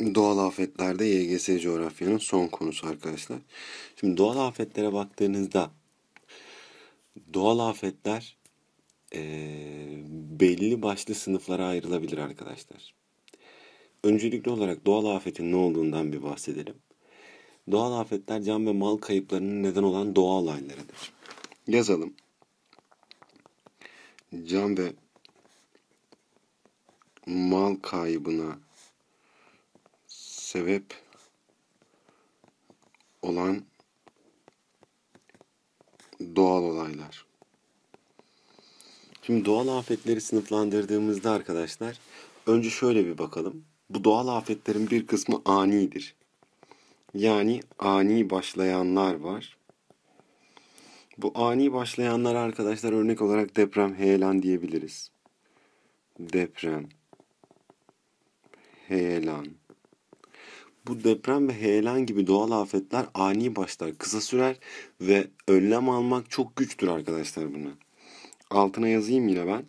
Doğal afetlerde YGS coğrafyanın son konusu arkadaşlar. Şimdi doğal afetlere baktığınızda doğal afetler eee, belli başlı sınıflara ayrılabilir arkadaşlar. Öncelikli olarak doğal afetin ne olduğundan bir bahsedelim. Doğal afetler can ve mal kayıplarının neden olan doğa olaylarıdır. Yazalım. Can ve mal kaybına sebep olan doğal olaylar. Şimdi doğal afetleri sınıflandırdığımızda arkadaşlar önce şöyle bir bakalım. Bu doğal afetlerin bir kısmı anidir. Yani ani başlayanlar var. Bu ani başlayanlar arkadaşlar örnek olarak deprem, heyelan diyebiliriz. Deprem, heyelan. Bu deprem ve heyelan gibi doğal afetler ani başlar, kısa sürer ve önlem almak çok güçtür arkadaşlar buna. Altına yazayım yine ben.